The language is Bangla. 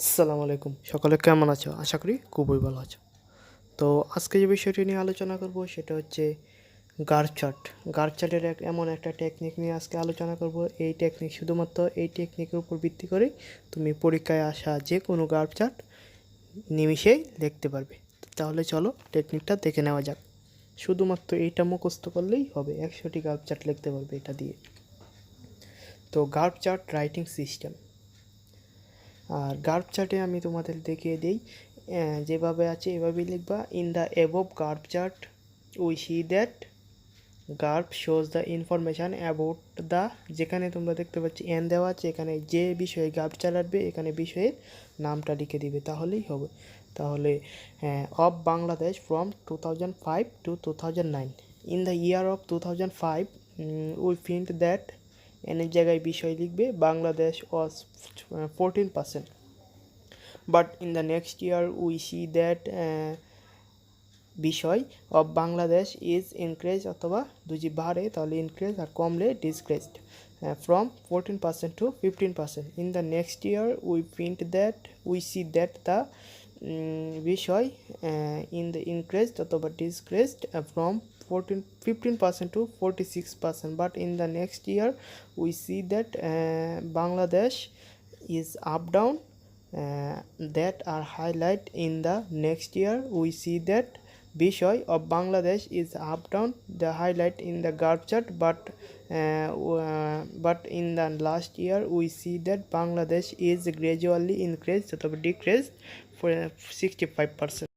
আসসালামু আলাইকুম। সকলে কেমন আছো? আশা করি খুবই ভালো আছো। তো আজকে যে বিষয়টি নিয়ে আলোচনা করব সেটা হচ্ছে গার চার্ট। গার চার্টের এক এমন একটা টেকনিক নিয়ে আজকে আলোচনা করব। এই টেকনিক শুধুমাত্র এই টেকনিকের উপর ভিত্তি করে তুমি পরীক্ষায় আসা যে কোনো গার চার্ট নিমিষেই লিখতে পারবে। তাহলে চলো টেকনিকটা দেখে নেওয়া যাক। শুধুমাত্র এইটা মুখস্থ করলেই হবে। একশোটি গার্ভ চার্ট লিখতে পারবে এটা দিয়ে। তো গার্ভ চার্ট রাইটিং সিস্টেম। আর গার্ভ চার্টে আমি তোমাদের দেখিয়ে দিই যেভাবে আছে এভাবেই লিখবা in the above graph chart we see that graph shows the information about the যেখানে তোমরা দেখতে পাচ্ছ এন দেওয়া আছে, এখানে যে বিষয়ে গার্ভ চালাবে এখানে বিষয়ের নামটা লিখে দিবে, তাহলেই হবে। তাহলে of Bangladesh from two thousand five to two thousand nine in the year of two thousand five we find that এনের জায়গায় বিষয় লিখবে, Bangladesh was fourteen percent but in the next year we see that বিষয় অফ বাংলাদেশ ইজ ইনক্রেজ অথবা দুজি বাড়ে তাহলে ইনক্রেজ আর কমলে decreased from fourteen percent to fifteen percent in the next year we print that we see that the বিষয় ইন দ্য ইনক্রেজড অথবা decreased from fourteen fifteen percent to forty six percent but in the next year we see that Bangladesh is up down uh, that are highlight in the next year we see that বিষয় of Bangladesh is up down the highlight in the GARP chart but uh, uh, but in the last year we see that Bangladesh is gradually increased অথবা decreased for 65 percent